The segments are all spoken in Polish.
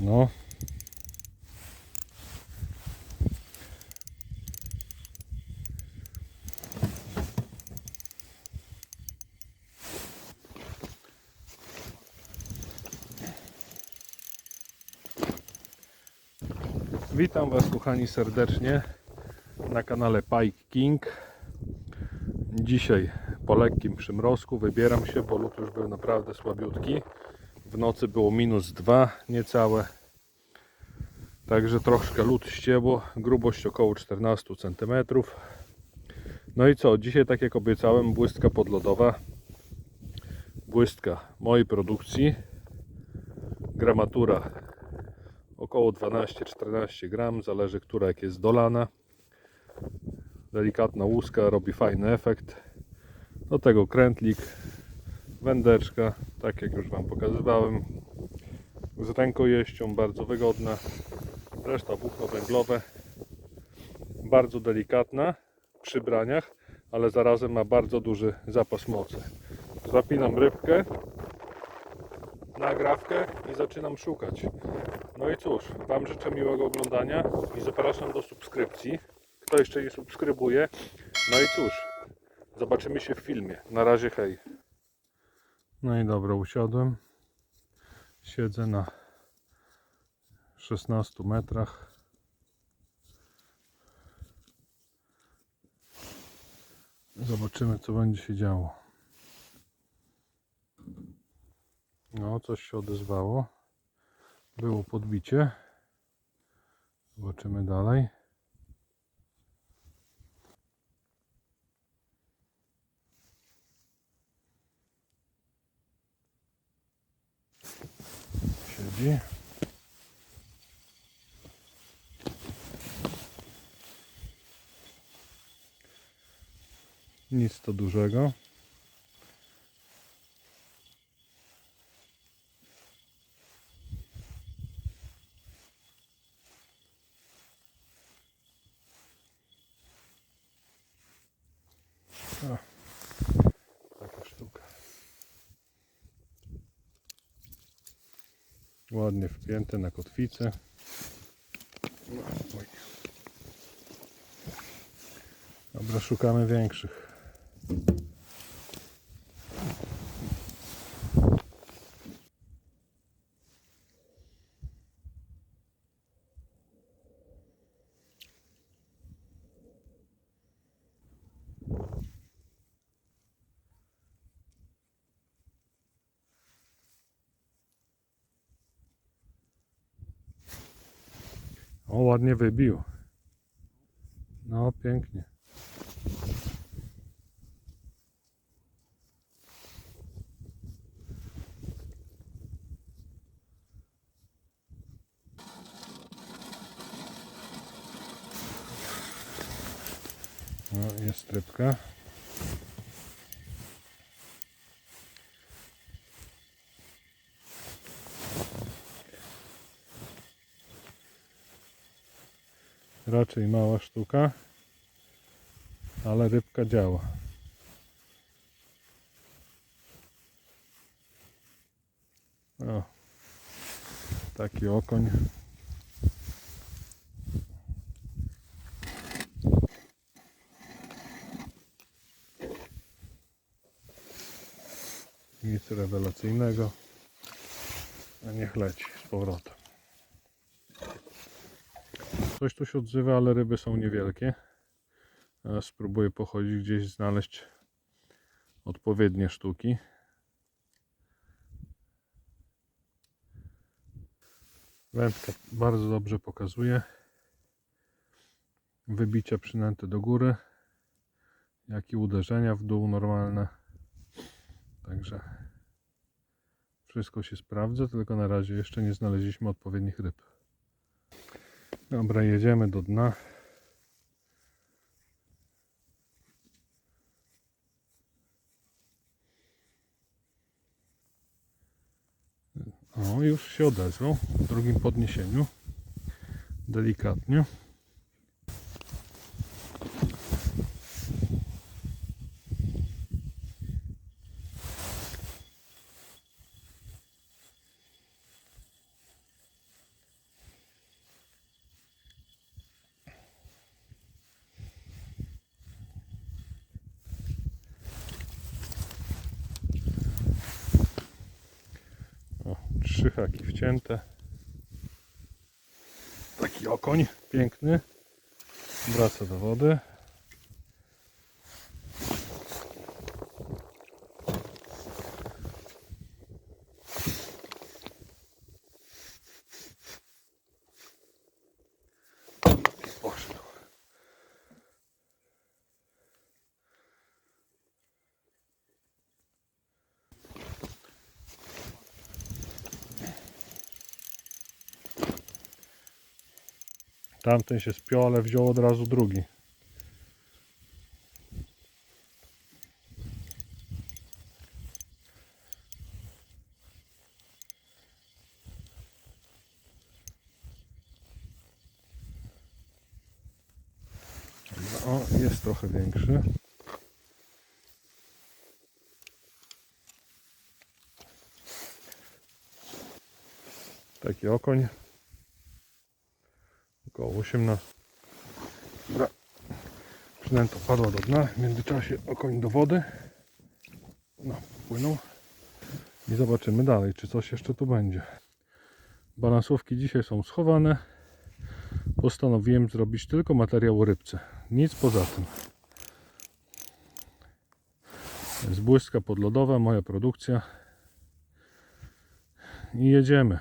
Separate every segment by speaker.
Speaker 1: No. Witam Was kochani serdecznie na kanale Pike King. Dzisiaj po lekkim przymrozku wybieram się, bo lód już był naprawdę słabiutki. W nocy było minus 2 niecałe. Także troszkę lód ścięło, grubość około 14 cm. No i co, dzisiaj tak jak obiecałem, błystka podlodowa. Błystka mojej produkcji. Gramatura około 12-14 gram, zależy która jak jest dolana. Delikatna łuska robi fajny efekt. Do tego krętlik, wędeczka, tak jak już Wam pokazywałem. Z rękojeścią, bardzo wygodna. Reszta włókno węglowe. Bardzo delikatna przy braniach, ale zarazem ma bardzo duży zapas mocy. Zapinam rybkę, nagrawkę i zaczynam szukać. No i cóż, Wam życzę miłego oglądania i zapraszam do subskrypcji. Kto jeszcze nie subskrybuje. No i cóż, zobaczymy się w filmie. Na razie hej. No i dobra, usiadłem. Siedzę na 16 metrach. Zobaczymy co będzie się działo. No, coś się odezwało. Było podbicie. Zobaczymy dalej. Siedzi. Nic to dużego. O, taka sztuka. Ładnie wpięte na kotwicę. No. Dobra, szukamy większych. O, ładnie wybił. No, pięknie. No, jest rybka. Mała sztuka, ale rybka działa. O, taki okoń. Nic rewelacyjnego. A niech leci z powrotem. Coś tu się odzywa, ale ryby są niewielkie. Teraz spróbuję pochodzić gdzieś, znaleźć odpowiednie sztuki. Wędka bardzo dobrze pokazuje. Wybicia przynęty do góry, jak i uderzenia w dół normalne. Także wszystko się sprawdza, tylko na razie jeszcze nie znaleźliśmy odpowiednich ryb. Dobra, jedziemy do dna. O, już się odezwał w drugim podniesieniu. Delikatnie. Trzy wcięte. Taki okoń piękny. Wraca do wody. Tamten się spiął, ale wziął od razu drugi. O, jest trochę większy. Taki okoń. Około 18. Dobra. Przynęta padła do dna. W międzyczasie okoń do wody. No, płynął. I zobaczymy dalej, czy coś jeszcze tu będzie. Balansówki dzisiaj są schowane. Postanowiłem zrobić tylko materiał rybce. Nic poza tym. Z błyska podlodowa, moja produkcja. I jedziemy.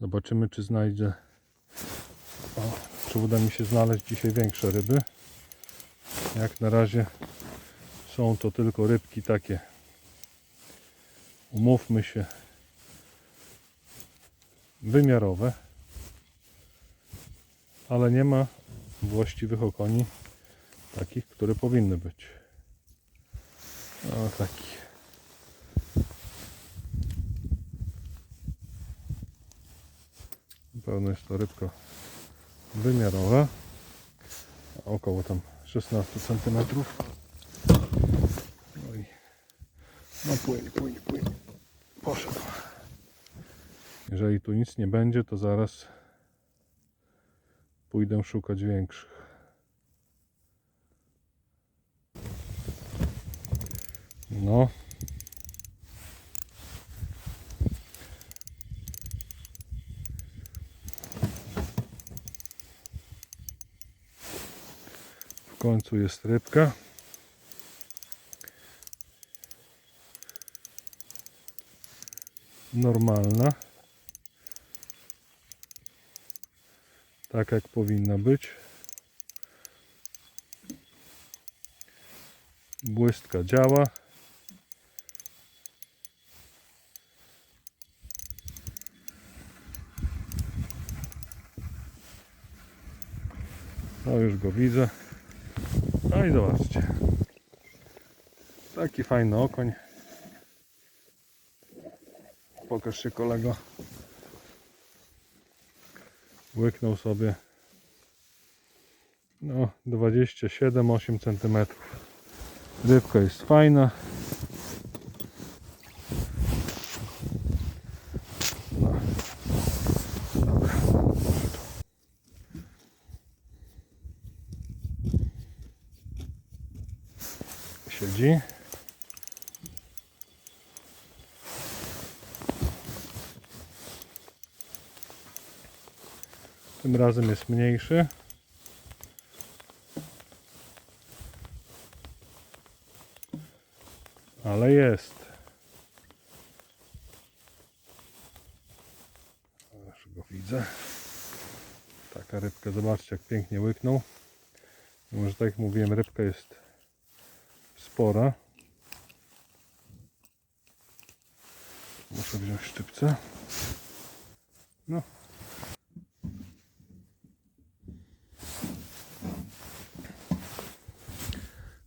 Speaker 1: Zobaczymy, czy znajdę. O, czy uda mi się znaleźć dzisiaj większe ryby. Jak na razie są to tylko rybki takie. Umówmy się. Wymiarowe. Ale nie ma właściwych okoni. Takich, które powinny być. O, taki. Jest to rybka wymiarowa. Około tam 16 cm. No no płynie, płynie, płynie. Poszedł. Jeżeli tu nic nie będzie, to zaraz pójdę szukać większych. No. Końcu jest rybka. Normalna. Tak jak powinna być. Błystka działa. No już go widzę. No i zobaczcie. Taki fajny okoń. Pokaż się kolego. Łyknął sobie no 27-8 cm. Rybka jest fajna. Siedzi. Tym razem jest mniejszy. Ale jest. Już go widzę. Taka rybka, zobaczcie jak pięknie łyknął. Może tak jak mówiłem, rybka jest spora. Muszę wziąć szczypce. No.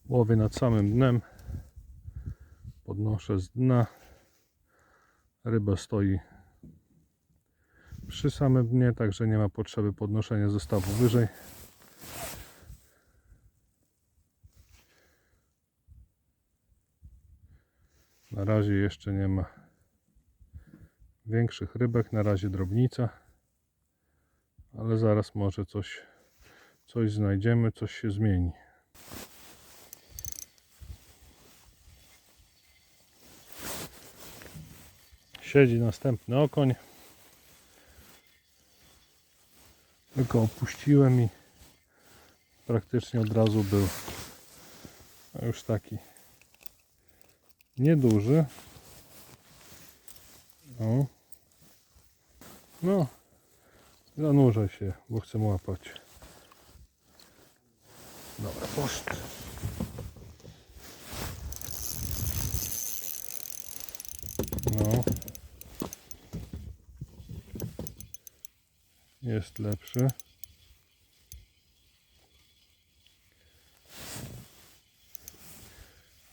Speaker 1: Łowię nad samym dnem. Podnoszę z dna. Ryba stoi przy samym dnie, także nie ma potrzeby podnoszenia zestawu wyżej. Razie jeszcze nie ma większych rybek, na razie drobnica, ale zaraz może coś, coś znajdziemy, coś się zmieni. Siedzi następny okoń. Tylko opuściłem i praktycznie od razu był. Już taki nieduży. No. No. Zanurzę się, bo chcę łapać. Dobra, poszedł. No. Jest lepszy.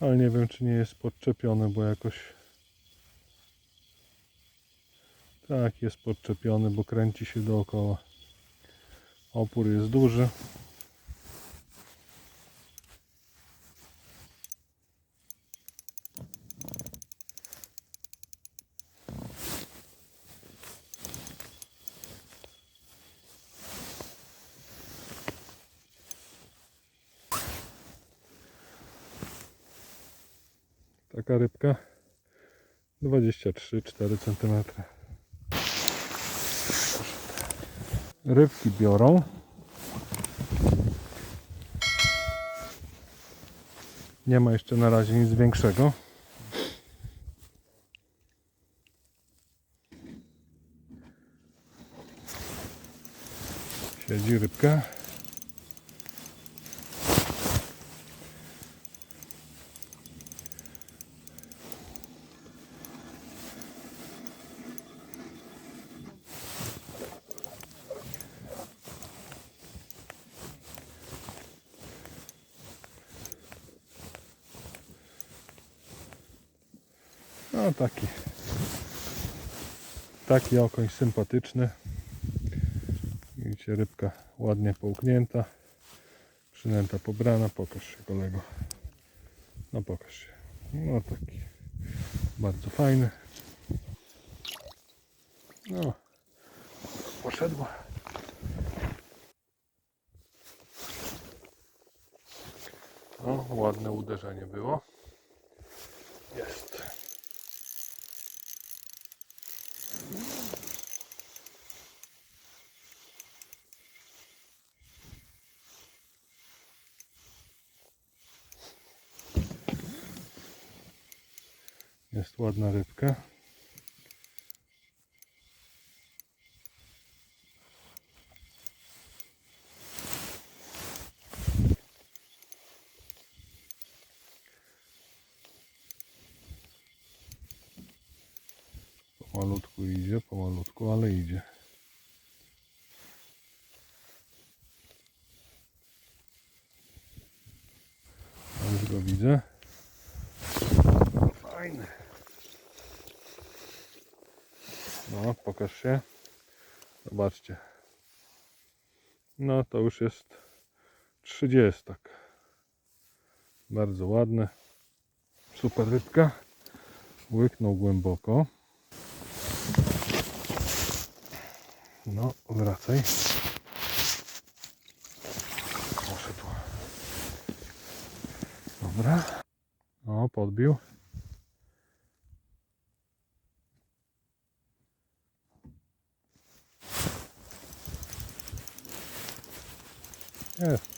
Speaker 1: Ale nie wiem, czy nie jest podczepiony, bo jakoś. Tak, jest podczepiony, bo kręci się dookoła. Opór jest duży. Taka rybka 23-4 cm. Rybki biorą. Nie ma jeszcze na razie nic większego. Siedzi rybka. No taki. Taki okoń sympatyczny. Widzicie, rybka ładnie połknięta. Przynęta pobrana. Pokaż się kolego. No pokaż się. No taki. Bardzo fajny. No. Poszedła. No, ładne uderzenie było. Jest. Jest ładna rybka. Pomalutku idzie, pomalutku, ale idzie. Już go widzę. Fajny. No, pokaż się. Zobaczcie. No, to już jest 30. Bardzo ładne. Super rybka. Łyknął głęboko. No, wracaj. Poszedł. Dobra. O, podbił. Jest.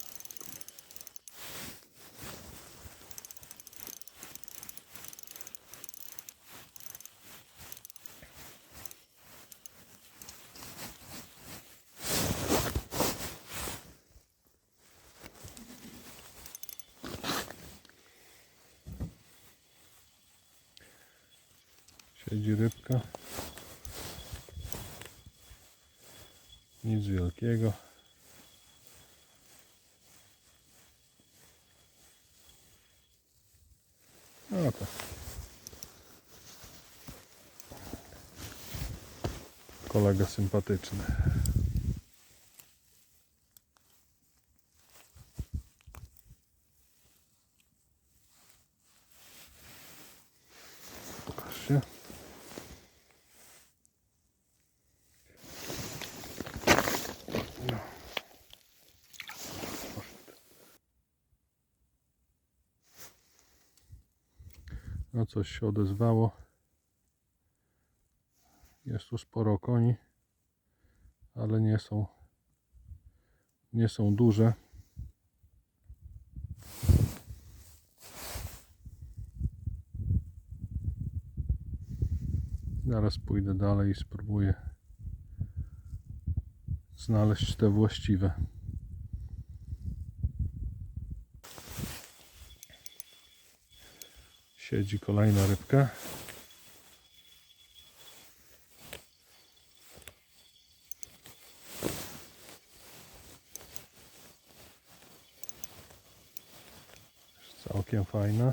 Speaker 1: Siedzi rybka. Nic wielkiego. No tak. Kolega sympatyczny. Pokaż. No coś się odezwało. Jest tu sporo koni, ale nie są nie są duże. Zaraz pójdę dalej i spróbuję znaleźć te właściwe. Siedzi kolejna rybka. Całkiem fajna.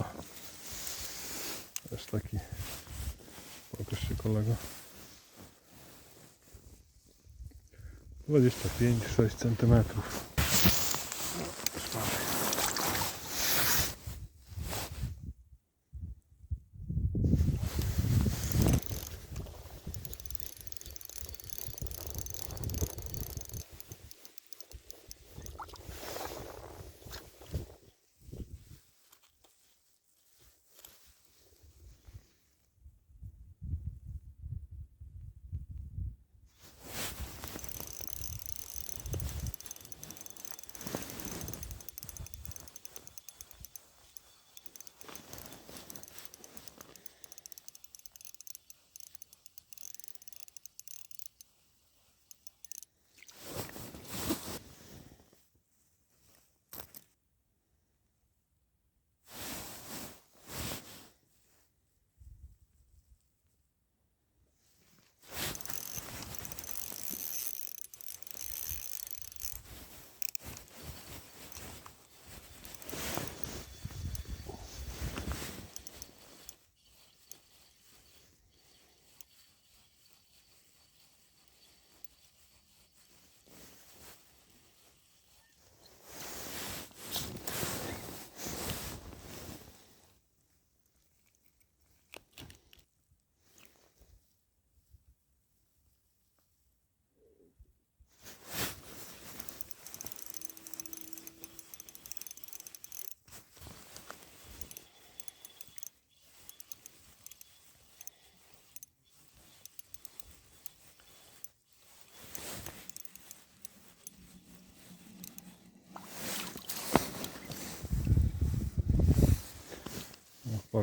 Speaker 1: O. Też taki. Pokaż się kolego. 25-6 centymetrów.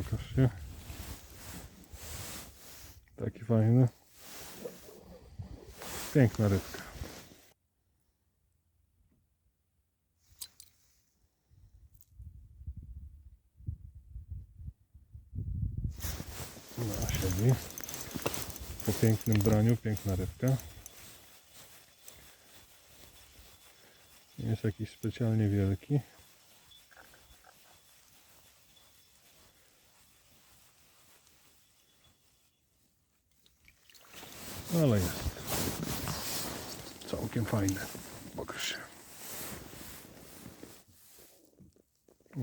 Speaker 1: Pokaż się. Taki fajny. Piękna rybka. No, siedzi. Po pięknym braniu, piękna rybka. Nie jest jakiś specjalnie wielki. Ale jest. Całkiem fajne. Pokaż się.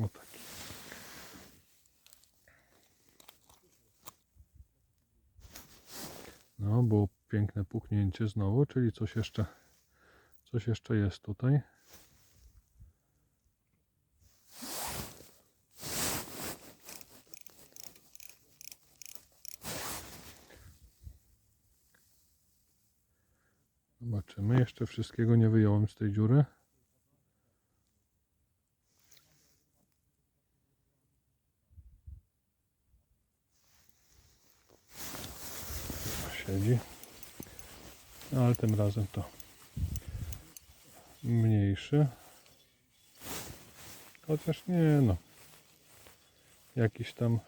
Speaker 1: O taki. No, było piękne puchnięcie znowu, czyli coś jeszcze, coś jeszcze jest tutaj. Zobaczymy. Jeszcze wszystkiego nie wyjąłem z tej dziury. Siedzi. No, ale tym razem to mniejszy. Chociaż nie no. Jakiś tam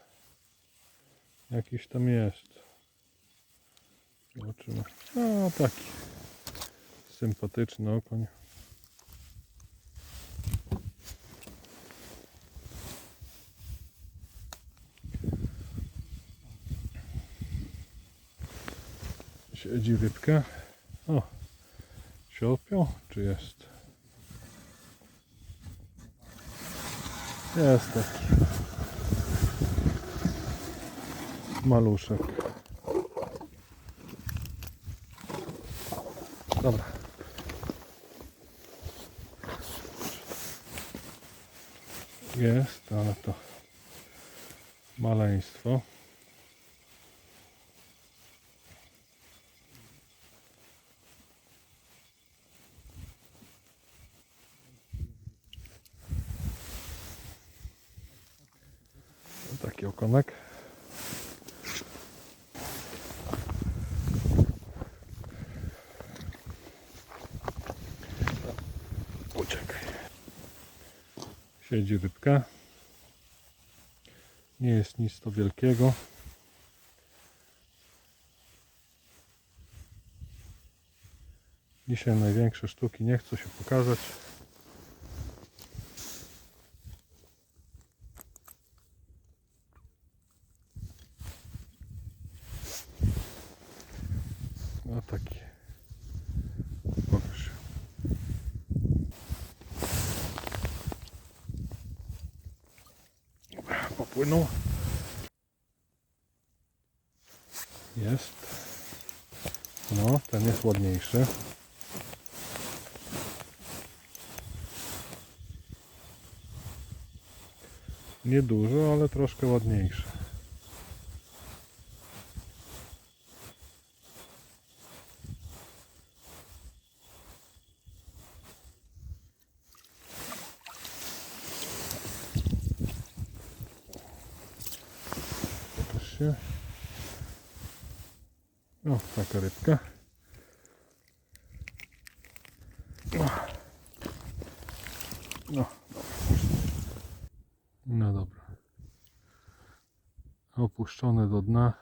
Speaker 1: jakiś tam jest. Zobaczymy. No taki sympatyczny okoń. Siedzi rybka. O, się odpiął, czy jest? Jest taki maluszek. Dobra. Jest, ale to maleństwo. Taki okonek. Siedzi rybka. Nie jest nic to wielkiego. Dzisiaj największe sztuki nie chcę się pokazać. No taki. Pokaż się. Dobra, popłynął. Jest. No, ten jest ładniejszy. Niedużo, ale troszkę ładniejszy. Pokaż się. O, taka rybka. No, no dobra. No dobra. Opuszczone do dna.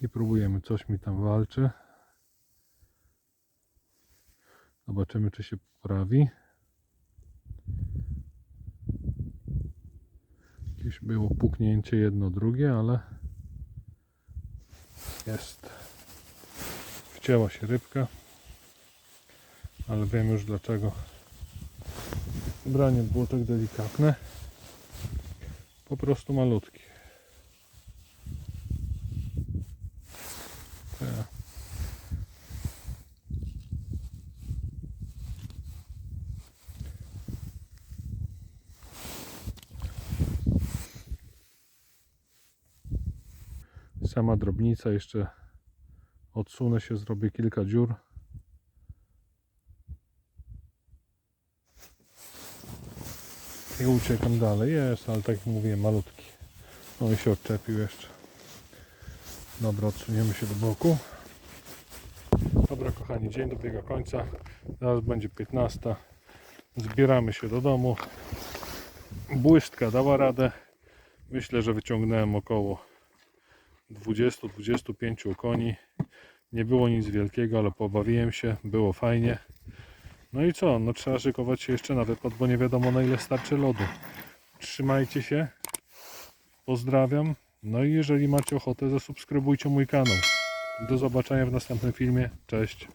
Speaker 1: I próbujemy, coś walczy. Zobaczymy, czy się poprawi. Jakieś było puknięcie jedno, drugie, ale jest. Wcięła się rybka, ale wiem już dlaczego branie było tak delikatne. Po prostu malutki. Drobnica jeszcze odsunę się, zrobię kilka dziur. I uciekam dalej. Jest, ale tak jak mówiłem, malutki. No i się odczepił jeszcze. Dobra, odsuniemy się do boku. Dobra, kochani, dzień dobiega końca. Zaraz będzie 15. Zbieramy się do domu. Błysztka dała radę. Myślę, że wyciągnąłem około 20-25 koni. Nie było nic wielkiego, ale pobawiłem się, było fajnie. No i co? No trzeba szykować się jeszcze na wypad, bo nie wiadomo na ile starczy lodu. Trzymajcie się. Pozdrawiam. No i jeżeli macie ochotę, zasubskrybujcie mój kanał. Do zobaczenia w następnym filmie. Cześć.